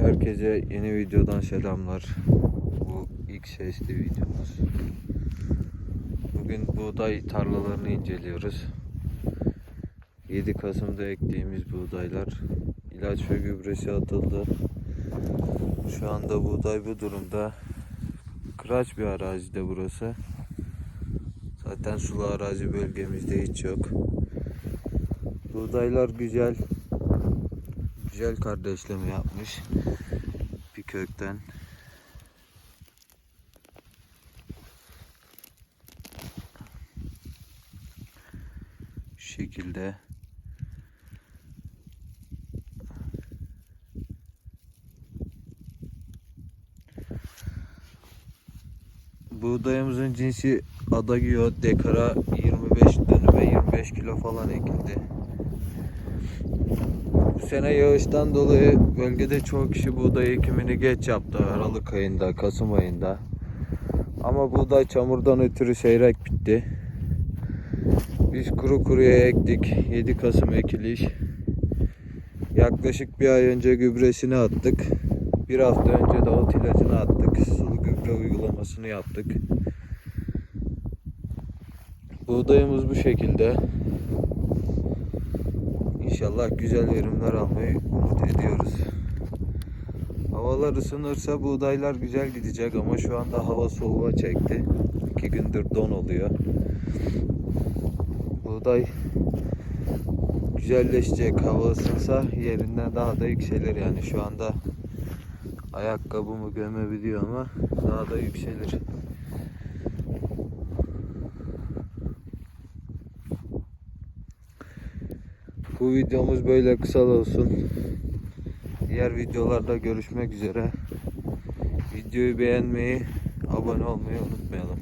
Herkese yeni videodan selamlar. Bu ilk sesli videomuz. Bugün buğday tarlalarını inceliyoruz. 7 Kasım'da ektiğimiz buğdaylar ilaç ve gübresi atıldı. Şu anda buğday bu durumda. Kıraç bir arazide burası. Zaten sulu arazi bölgemizde hiç yok. Buğdaylar güzel. Güzel kardeşleme yapmış. Bir kökten. Şu şekilde. Buğdayımızın cinsi Adagio dekara 25 dönüme 25 kilo falan ekildi. Bu sene yağıştan dolayı bölgede çoğu kişi buğday ekimini geç yaptı Aralık ayında, Kasım ayında. Ama buğday çamurdan ötürü seyrek bitti. Biz kuru kuruya ektik. 7 Kasım ekiliş. Yaklaşık bir ay önce gübresini attık. Bir hafta önce de ot ilacını attık. Sulu gübre uygulamasını yaptık. Buğdayımız bu şekilde. İnşallah güzel verimler almayı umut ediyoruz. Havalar ısınırsa buğdaylar güzel gidecek ama şu anda hava soğuğa çekti. İki gündür don oluyor. Buğday güzelleşecek. Hava ısınsa yerinden daha da yükselir yani şu anda ayakkabımı gömebiliyor ama daha da yükselir. Bu videomuz böyle kısa olsun. Diğer videolarda görüşmek üzere. Videoyu beğenmeyi, abone olmayı unutmayalım.